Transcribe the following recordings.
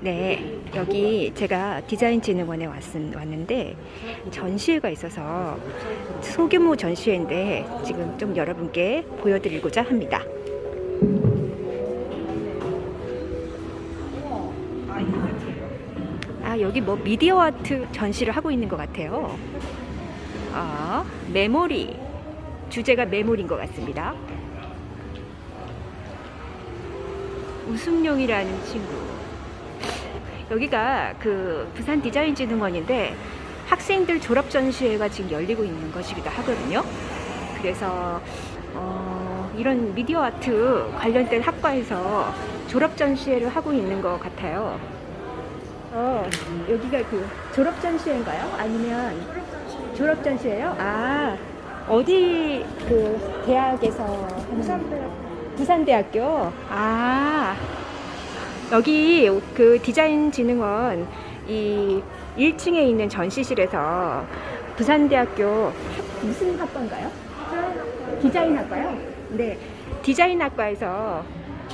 네, 여기 제가 디자인진흥원에 왔, 왔는데 전시회가 있어서 소규모 전시회인데 지금 좀 여러분께 보여드리고자 합니다. 아, 여기 뭐 미디어 아트 전시를 하고 있는 것 같아요. 아, 메모리. 주제가 메모리인 것 같습니다. 우승용이라는 친구. 여기가 그 부산 디자인 진흥원인데 학생들 졸업 전시회가 지금 열리고 있는 것이기도 하거든요. 그래서 어, 이런 미디어 아트 관련된 학과에서 졸업 전시회를 하고 있는 것 같아요. 어, 여기가 그 졸업 전시회인가요? 아니면 졸업 전시회요? 아, 어디 그 대학에서 부산대학 부산대학교. 아, 여기 그 디자인진흥원 이 1층에 있는 전시실에서 부산대학교 학- 무슨 학과인가요? 디자인학과요? 네, 디자인학과에서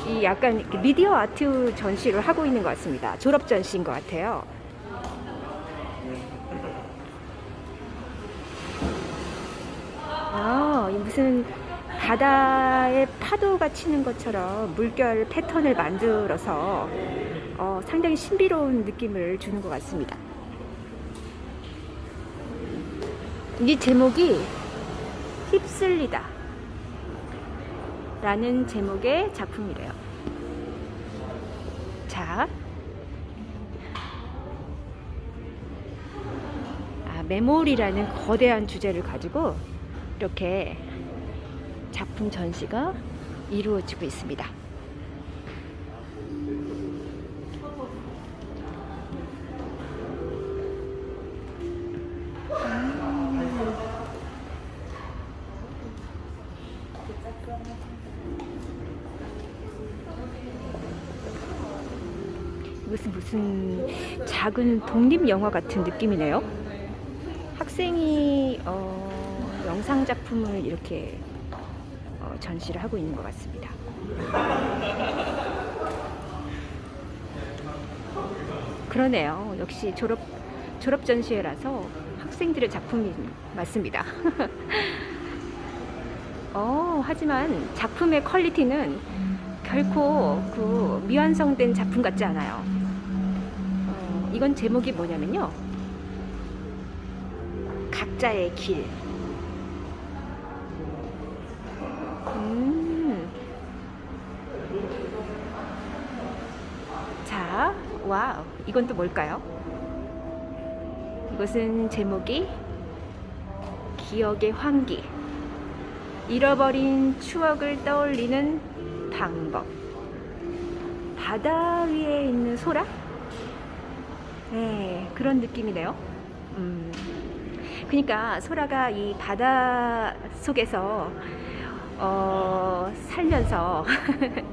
이 약간 미디어 아트 전시를 하고 있는 것 같습니다. 졸업 전시인 것 같아요. 아, 이 무슨 바다에 파도가 치는 것처럼 물결 패턴을 만들어서 어, 상당히 신비로운 느낌을 주는 것 같습니다. 이 제목이 휩쓸리다 라는 제목의 작품이래요. 자. 아, 메모리라는 거대한 주제를 가지고 이렇게 작품 전시가 이루어지고 있습니다. 이것은 무슨 작은 독립 영화 같은 느낌이네요. 학생이 어, 영상 작품을 이렇게 어, 전시를 하고 있는 것 같습니다. 그러네요. 역시 졸업 졸업 전시회라서 학생들의 작품이 맞습니다. 어, 하지만 작품의 퀄리티는 결코 그 미완성된 작품 같지 않아요. 어, 이건 제목이 뭐냐면요. 각자의 길. 음. 자, 와우. 이건 또 뭘까요? 이것은 제목이 기억의 환기. 잃어버린 추억을 떠올리는 방법. 바다 위에 있는 소라? 네, 그런 느낌이네요. 음. 그러니까 소라가 이 바다 속에서 어, 살면서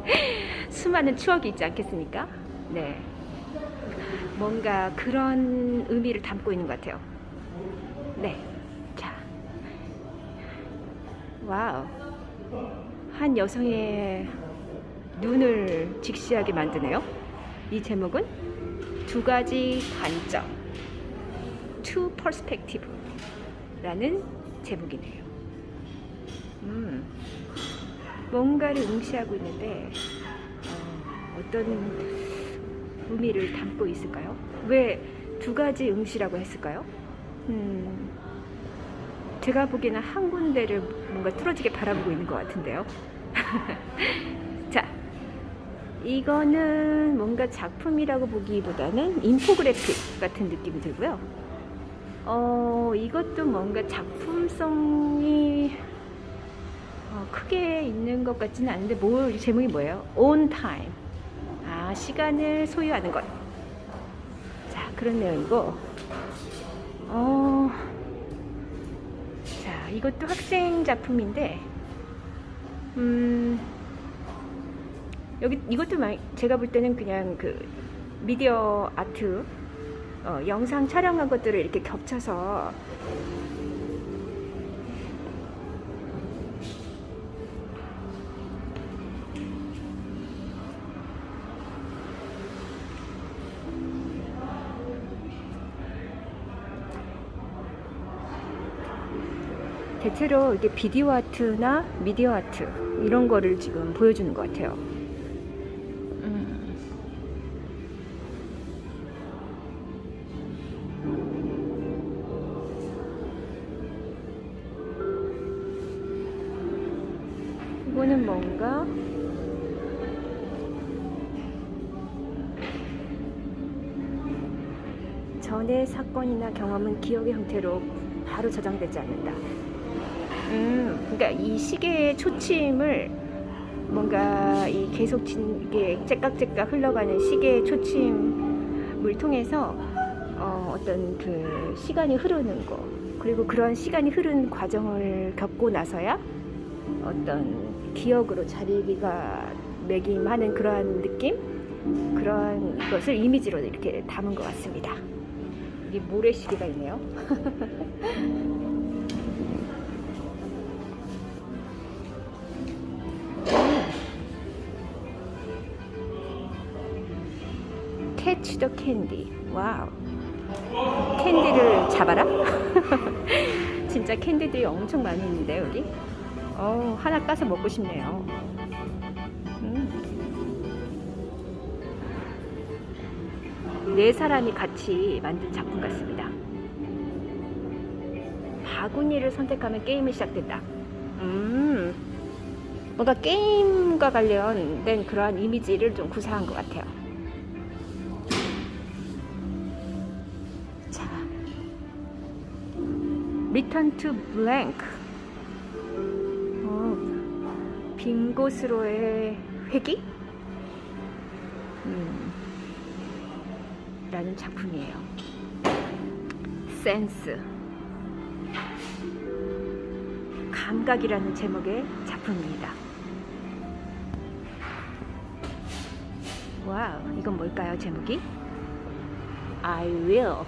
수많은 추억이 있지 않겠습니까? 네. 뭔가 그런 의미를 담고 있는 것 같아요. 네. 자. 와우. 한 여성의 눈을 직시하게 만드네요. 이 제목은 두 가지 관점. Two Perspective 라는 제목이네요. 음, 뭔가를 응시하고 있는데 어, 어떤 의미를 담고 있을까요? 왜 두 가지 응시라고 했을까요? 음, 제가 보기에는 한 군데를 뭔가 뚫어지게 바라보고 있는 것 같은데요. 자, 이거는 뭔가 작품이라고 보기보다는 인포그래픽 같은 느낌이 들고요. 어, 이것도 뭔가 작품성이 어, 크게 있는 것 같지는 않은데 뭐 제목이 뭐예요? On time. 아, 시간을 소유하는 것. 자, 그런 내용이고. 어, 자, 이것도 학생 작품인데, 음, 여기 이것도 마- 제가 볼 때는 그냥 그 미디어 아트 어, 영상 촬영한 것들을 이렇게 겹쳐서 대체로 이게 비디오 아트나 미디어 아트 이런 거를 지금 보여주는 것 같아요. 음. 이거는 뭔가 전의 사건이나 경험은 기억의 형태로 바로 저장되지 않는다. 음, 그러니까 이 시계의 초침을 뭔가 이 계속 진, 이게 째깍째깍 흘러가는 시계의 초침을 통해서 어, 어떤 그 시간이 흐르는 거 그리고 그런 시간이 흐른 과정을 겪고 나서야 어떤 기억으로 자리가 매김하는 그러한 느낌 그런 것을 이미지로 이렇게 담은 것 같습니다. 이 모래시계가 있네요. 더 캔디. 와우. 캔디를 잡아라? 진짜 캔디들이 엄청 많이 있는데 여기. 어, 하나 까서 먹고 싶네요. 음. 네 사람이 같이 만든 작품 같습니다. 바구니를 선택하면 게임이 시작된다. 음, 뭔가 게임과 관련된 그러한 이미지를 좀 구사한 것 같아요. Return to Blank. 어, 빈 곳으로의 회귀? 음, 라는 작품이에요. 센스. 감각이라는 제목의 작품입니다. 와우, 이건 뭘까요, 제목이? I will.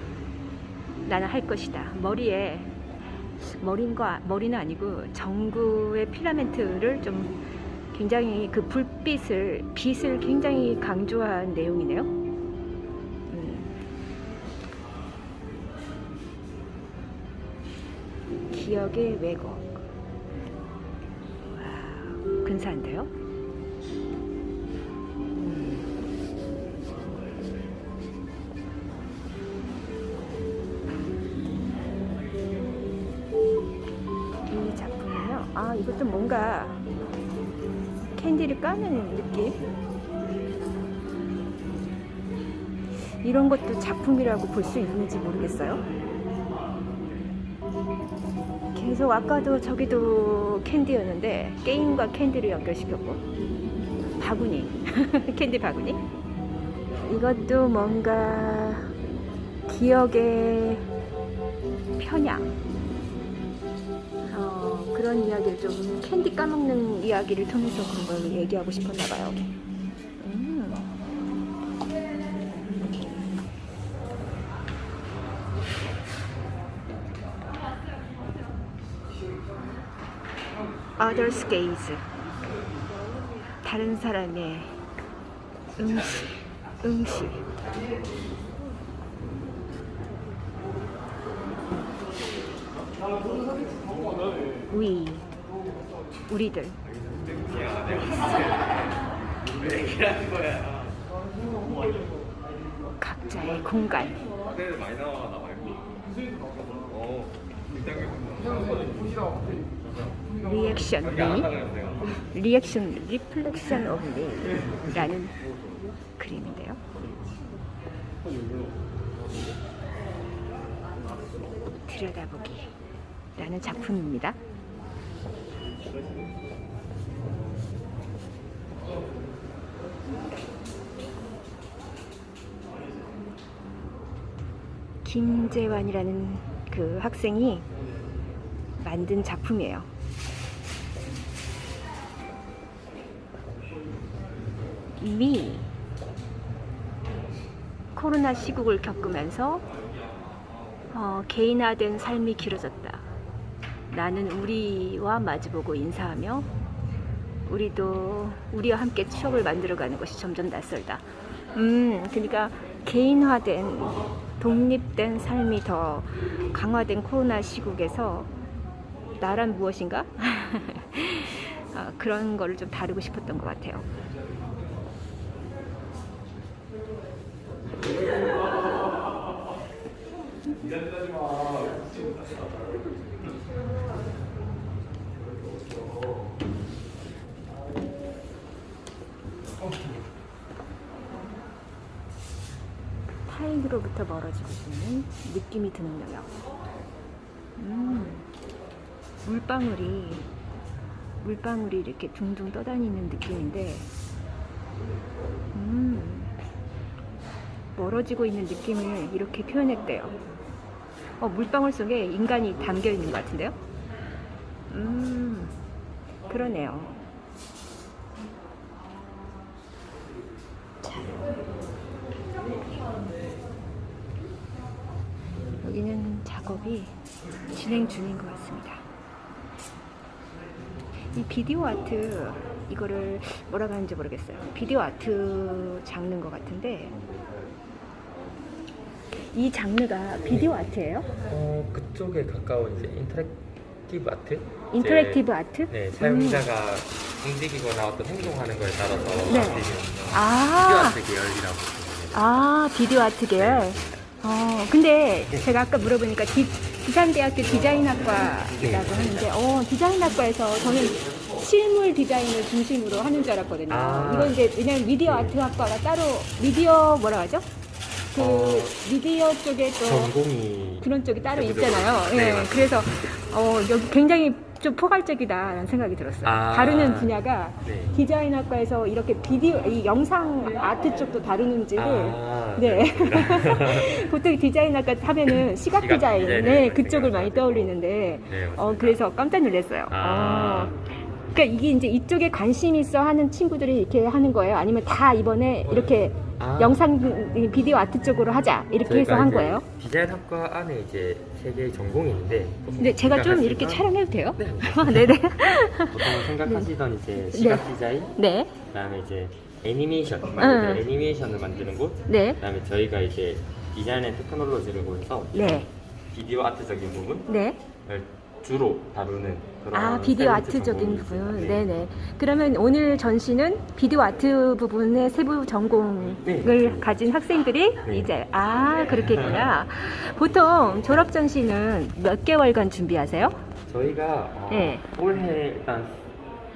나는 할 것이다. 머리에 머리인가 머리는 아니고 전구의 필라멘트를 좀 굉장히 그 불빛을 빛을 굉장히 강조한 내용이네요. 음. 기억의 왜곡. 와우, 근사한데요? 아, 이것도 뭔가 캔디를 까는 느낌? 이런 것도 작품이라고 볼 수 있는지 모르겠어요. 계속 아까도 저기도 캔디였는데 게임과 캔디를 연결시켰고 바구니 캔디 바구니 이것도 뭔가 기억의 편향 어, 그런 이야기를 좀 캔디 까먹는 이야기를 통해서 그런 걸 얘기하고 싶었나 봐요. 음. Others. 다른 사람의 응시, 응시. We, 우리들. 각자의 공간. 리액션 내가. 리액션 리플렉션 오브 미라는 그림인데요. 들여다보기 라는 작품입니다. 김재환이라는 그 학생이 만든 작품이에요. 이미 코로나 시국을 겪으면서 어, 개인화된 삶이 길어졌다. 나는 우리와 마주보고 인사하며 우리도 우리와 함께 추억을 만들어가는 것이 점점 낯설다. 음, 그러니까 개인화된 독립된 삶이 더 강화된 코로나 시국에서 나란 무엇인가? 아, 그런 거를 좀 다루고 싶었던 것 같아요. 타인으로부터 멀어지고 있는 느낌이 드는 영역. 음, 물방울이 물방울이 이렇게 둥둥 떠다니는 느낌인데, 음, 멀어지고 있는 느낌을 이렇게 표현했대요. 어, 물방울 속에 인간이 담겨 있는 것 같은데요? 음, 그러네요. 작업이 진행 중인 것 같습니다. 이 비디오 아트 이거를 뭐라고 하는지 모르겠어요. 비디오 아트 장르인 것 같은데 이 장르가 비디오 아트예요? 어 그쪽에 가까운 이제 인터랙티브 아트? 인터랙티브 아트? 네 사용자가 움직이거나 어떤 행동하는 거에 따라서 네. 만들는 비디오 아, 아트 계열이라고. 아 비디오 아트 계열. 네. 어, 근데 제가 아까 물어보니까 디, 부산대학교 디자인학과라고 네. 하는데, 어, 디자인학과에서 저는 실물 디자인을 중심으로 하는 줄 알았거든요. 아. 이건 이제 왜냐면 미디어 네. 아트 학과가 따로 미디어 뭐라 하죠? 그 어, 미디어 쪽에 또 전공이 그런 쪽이 따로. 있잖아요. 네, 예, 맞습니다. 그래서 어, 여기 굉장히 좀 포괄적이다라는 생각이 들었어요. 아. 다루는 분야가 네. 디자인학과에서 이렇게 비디오, 이 영상 아트 쪽도 다루는지를 아, 네. 보통 디자인학과 하면은 시각 시각 디자인, 디자인을 네, 많이 그쪽을 많이 생각하죠. 떠올리는데, 네, 맞습니다. 어, 그래서 깜짝 놀랐어요. 아. 어, 그러니까 이게 이제 이쪽에 관심 있어 하는 친구들이 이렇게 하는 거예요? 아니면 다 이번에 이렇게 아. 영상, 비디오 아트 쪽으로 하자 이렇게 해서 한 거예요? 디자인 학과 안에 이제 세 개의 전공이 있는데 근데 제가 좀 이렇게 촬영해도 돼요? 네. 네네. 보통 생각하시던 이제 시각 디자인 네. 그다음에 이제 애니메이션 말 응. 그대로 애니메이션을 만드는 곳 네. 그다음에 저희가 이제 디자인 앤 테크놀로지를 보여서 네. 비디오 아트적인 부분을 네. 주로 다루는 그런 아, 비디오 아트적인 부분. 네. 네 그러면 오늘 전시는 비디오 아트 부분의 세부 전공을 네. 가진 학생들이 네. 이제, 아, 그렇게 있구나. 보통 졸업 전시는 몇 개월간 준비하세요? 저희가 어, 네. 올해 일단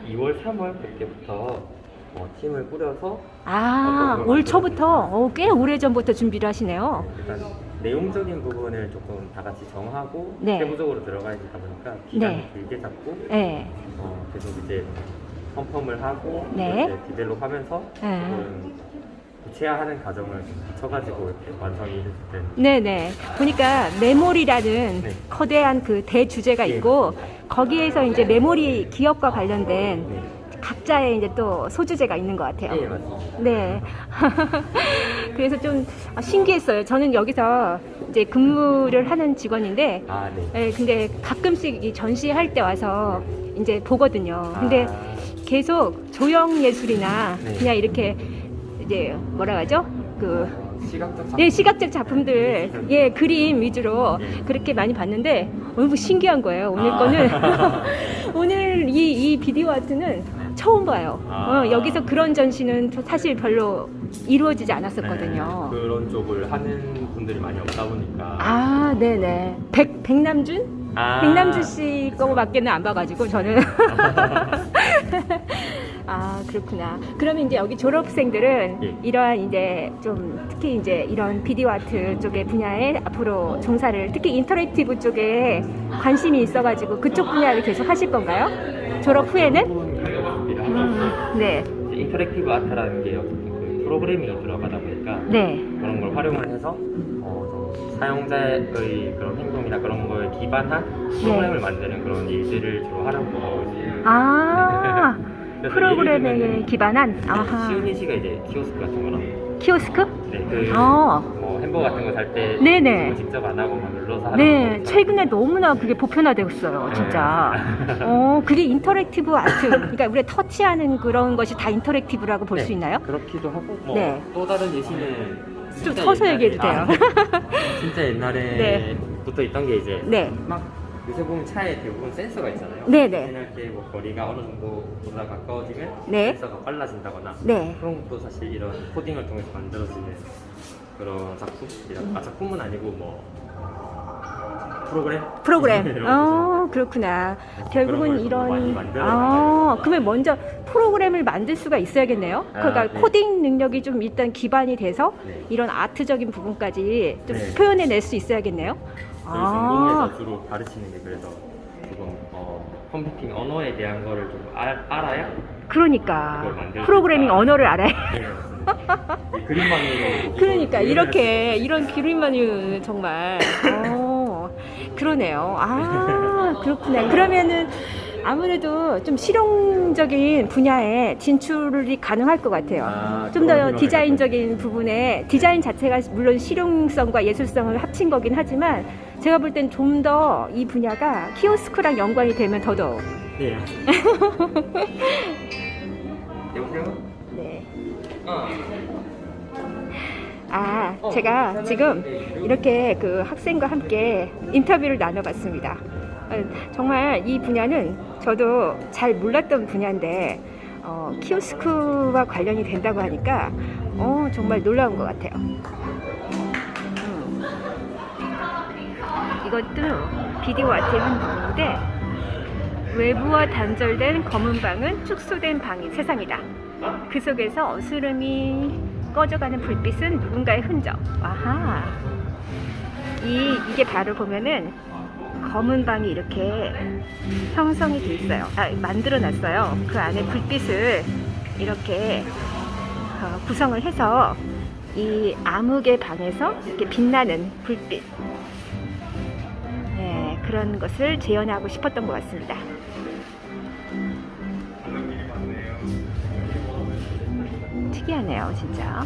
2월, 3월 그때부터 어, 팀을 꾸려서 아, 올. 초부터, 어, 꽤 오래 전부터 준비를 하시네요. 일단 내용적인 부분을 조금 다 같이 정하고 네. 세부적으로 들어가야 되다 보니까 기간을 네. 길게 잡고 네. 어, 계속 이제 컨펌을 하고 네. 이제 디벨롭하면서 네. 조금 구체화하는 과정을 쳐가지고 이렇게 완성이 된 네네. 보니까 메모리라는 네. 거대한 그 대주제가 예. 있고 거기에서 이제 메모리 기업과 관련된 네. 각자의 이제 또 소주제가 있는 것 같아요. 예, 맞습니다. 네. 그래서 좀 신기했어요. 저는 여기서 이제 근무를 하는 직원인데, 아, 네. 예, 근데 가끔씩 이 전시할 때 와서 이제 보거든요. 근데 아, 계속 조형 예술이나 네. 그냥 이렇게 이제 뭐라 하죠? 그 시각적 작품. 예, 시각적 작품들, 예, 그림 위주로 예. 그렇게 많이 봤는데, 너무 신기한 거예요. 오늘 아. 거는. 오늘 이, 이 비디오 아트는 처음 봐요. 아. 어, 여기서 그런 전시는 사실 별로 이루어지지 않았었거든요. 네, 그런 쪽을 하는 분들이 많이 없다 보니까 아, 네네. 백, 백남준? 아. 백남준 씨 거밖에는 안 봐가지고, 저는. 아, 그렇구나. 그러면 이제 여기 졸업생들은 예. 이러한 이제 좀 특히 이제 이런 비디오 아트 쪽의 분야에 앞으로 종사를 특히 인터랙티브 쪽에 관심이 있어가지고 그쪽 분야를 계속 하실 건가요? 졸업 후에는? 네. 이제 인터랙티브 아트라는 게 어쨌든 그 프로그래밍이 들어가다 보니까 네. 그런 걸 활용을 해서 어, 좀 사용자의 그런 행동이나 그런 거에 기반한 프로그램을 만드는 그런 일들을 주로 하려고 하고 있어요. 아, 그래서 프로그램에 들면은 기반한, 네, 아하. 쉬운 예시가 이제 키오스크 같은 거랑 키오스크? 네, 그 어. 뭐 햄버거 같은 거 살 때 네네. 직접 안 하고 막 눌러서 하는 네, 거 최근에 너무나 그게 보편화되었어요, 진짜. 어, 그게 인터랙티브 아트. 그러니까 우리가 터치하는 그런 것이 다 인터랙티브라고 볼 수 네, 있나요? 그렇기도 하고 뭐 네. 또 다른 예시는 좀 진짜 서서 옛날에- 얘기해도 돼요. 아, 진짜 옛날에부터 있던 게 이제 네. 막 요새 보면 차에 대부분 센서가 있잖아요. 네네. 이렇게 뭐 거리가 어느 정도보다 가까워지면 네. 센서가 빨라진다거나 네. 그런 것도 사실 이런 코딩을 통해서 만들어지는 그런 작품이라 아 작품은 아니고 뭐 프로그램 프로그램. 이런 거죠. 어, 그렇구나. 결국은 그런 걸 많이 이런 만들어 아, 나가요. 그러면 먼저 프로그램을 만들 수가 있어야겠네요. 아, 그러니까 네. 코딩 능력이 좀 일단 기반이 돼서 네. 이런 아트적인 부분까지 좀 네. 표현해낼 수 있어야겠네요. 저희 전공에서 주로 가르치는 게 그래서 조금 어, 컴퓨팅 언어에 대한 거를 좀 알, 알아야 그러니까 그걸 만들 수 프로그래밍. 언어를 알아야 네, 이 그림만으로 그러니까 이렇게 이런 기름만이 정말 어 그러네요. 아 그렇구나. 그러면은 아무래도 좀 실용적인 분야에 진출이 가능할 것 같아요. 아, 좀 그런 더 생각을 디자인적인 부분에 디자인 자체가 물론 실용성과 예술성을 합친 거긴 하지만 제가 볼 땐 좀 더 이 분야가 키오스크랑 연관이 되면 더더욱 네. 여보세요? 네. 어. 아, 제가 지금 이렇게 그 학생과 함께 인터뷰를 나눠봤습니다. 어, 정말 이 분야는 저도 잘 몰랐던 분야인데, 어, 키오스크와 관련이 된다고 하니까, 어, 정말 놀라운 것 같아요. 음. 이것도 비디오 아트의 한 부분인데, 외부와 단절된 검은 방은 축소된 방인 세상이다. 그 속에서 어스름이 꺼져가는 불빛은 누군가의 흔적. 아하. 이, 이게 바로 보면은 검은 방이 이렇게 형성이 돼 있어요. 아, 만들어 놨어요. 그 안에 불빛을 이렇게 어, 구성을 해서 이 암흑의 방에서 이렇게 빛나는 불빛. 네, 그런 것을 재현하고 싶었던 것 같습니다. 특이하네요, 진짜.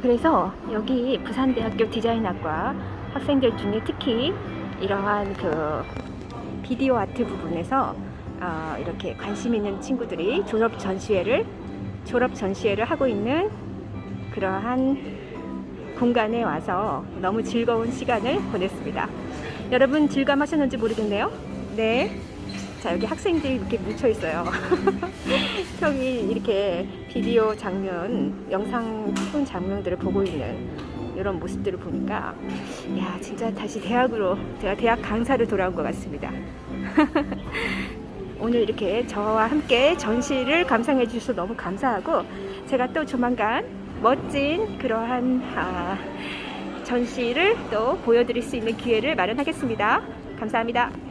그래서 여기 부산대학교 디자인학과 학생들 중에 특히 이러한 그 비디오 아트 부분에서 어, 이렇게 관심 있는 친구들이 졸업 전시회를 졸업 전시회를 하고 있는 그러한 공간에 와서 너무 즐거운 시간을 보냈습니다. 여러분 즐감하셨는지 모르겠네요. 네. 자, 여기 학생들이 이렇게 뭉쳐 있어요. 저기 이렇게 비디오 장면, 영상 찍은 장면들을 보고 있는 이런 모습들을 보니까, 야, 진짜 다시 대학으로, 제가 대학 강사로 돌아온 것 같습니다. 오늘 이렇게 저와 함께 전시를 감상해 주셔서 너무 감사하고, 제가 또 조만간 멋진 그러한 아, 전시를 또 보여드릴 수 있는 기회를 마련하겠습니다. 감사합니다.